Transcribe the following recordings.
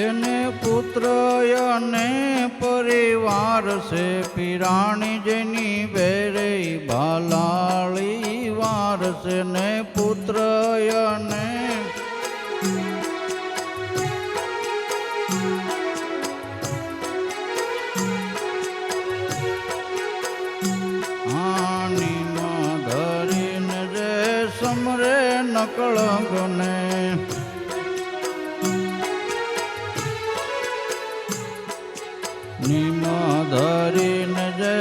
એને પુત્ર અને પરિવાર છે. પીરાણી જેની બેરે ભાલાળી વાર છે. ને પુત્ર અને સમરે નકળગને ધરીને જે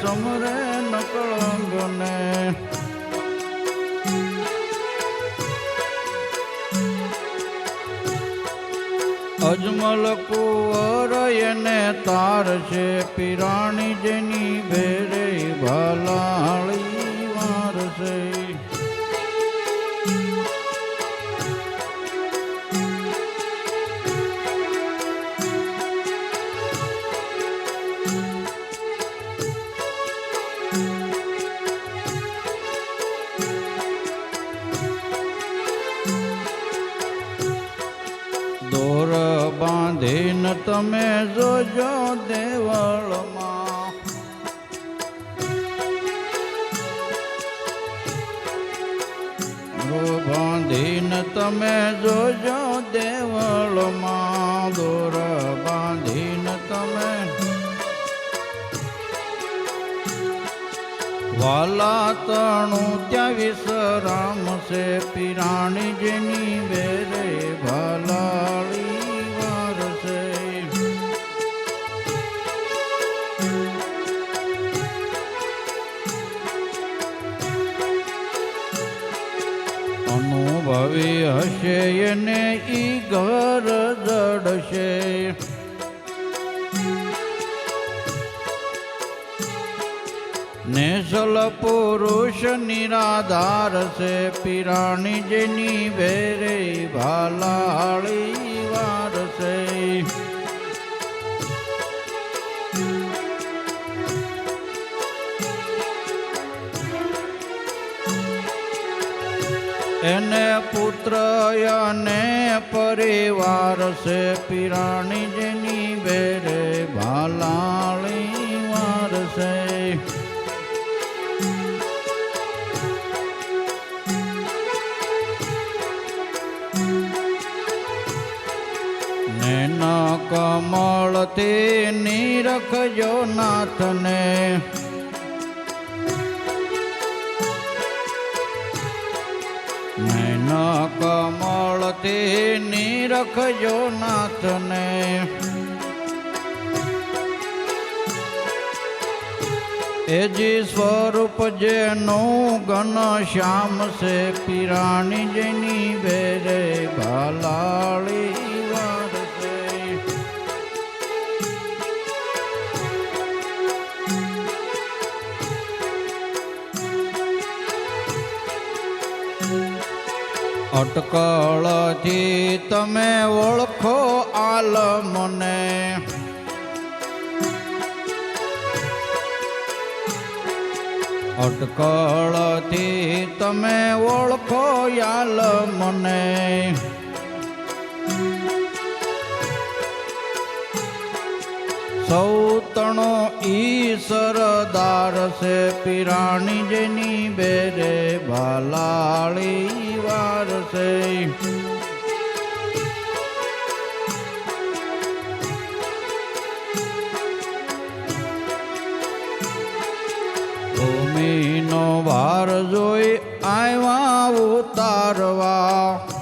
સમરે નકળંગને. અજમલ કુંવર એને તાર છે પીરાણી જેની બાંધીને તમે જોજો દેવળમાં. બાંધીને તમે જોજો દેવળમાં. દોર બાંધીને તમે વાલા તણું ત્યાં વિશ્રામ છે પીરાણી જેની બેરે અનુભવી હશે એને ઈ ઘર જડશે. નેસલ પુરુષ નિરાધાર છે પીરાણી જેની ભેરે ભાલાળી વાર એને પુત્ર અને પરિવાર છે પીરાણી જેની ભેરે ભાલાળી વાર છે. નેન કમળથી નિરખજો નાથને. કમળથી નિરખજો નાથને. એજી સ્વરૂપ જેનું ઘન શ્યામ છે પીરાણી જેની બેરે ભાલાળી અટકળથી તમે ઓળખો આલમને અટકળથી તમે ઓળખો યાલ મને. સૌતણો ઈ સરદાર છે પિરાણી જેની બેરે ભાલાળી વાર છે. ભૂમિનો ભાર જોઈ આવ્યા ઉતારવા.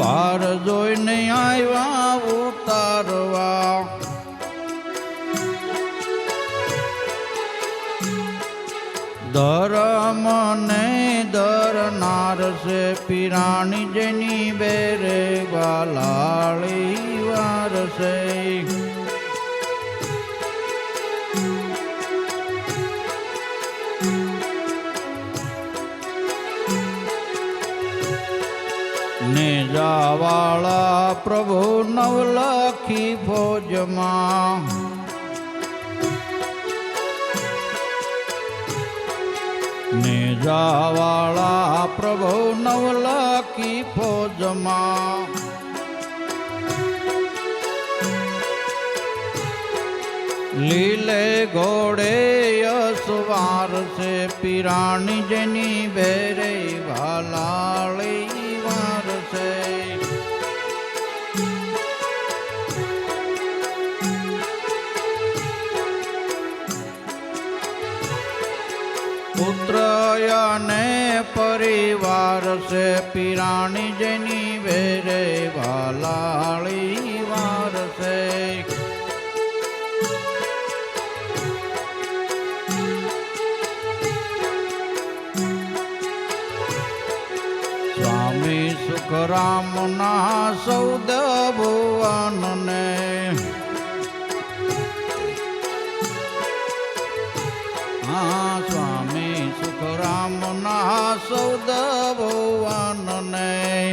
ભાર જોઈને આવ્યા ઉતારવા. ધરમ ને ધરનાર છે પીરાણી જેની બેરે વાલાળી વાર છે નેજાવાળા પ્રભુ નવલખી ભોજમાં. નિજાવાળા પ્રભુ નવલખી ભોજમાં. લીલે ઘોડે યસવાર છે, પિરાણી જેની બેરે વાલાળી પુત્ર અને પરિવાર છે પિરાણી જેની વેરે વાલાળી વાર છે. સ્વામી સુખરામના સૌદ ભુવનને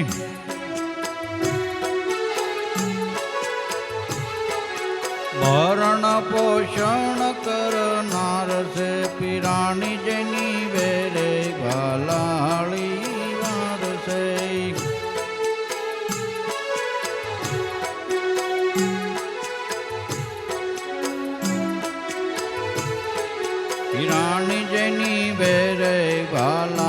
ભુવનને ભરણ પોષણ કરનાર છે પિરાણી જેની વેરે ભલાળી વાર છે. પિરાણી જેની વેરે ગાલાળી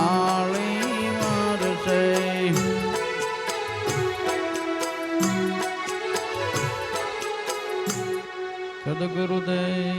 સદગુરુદેવ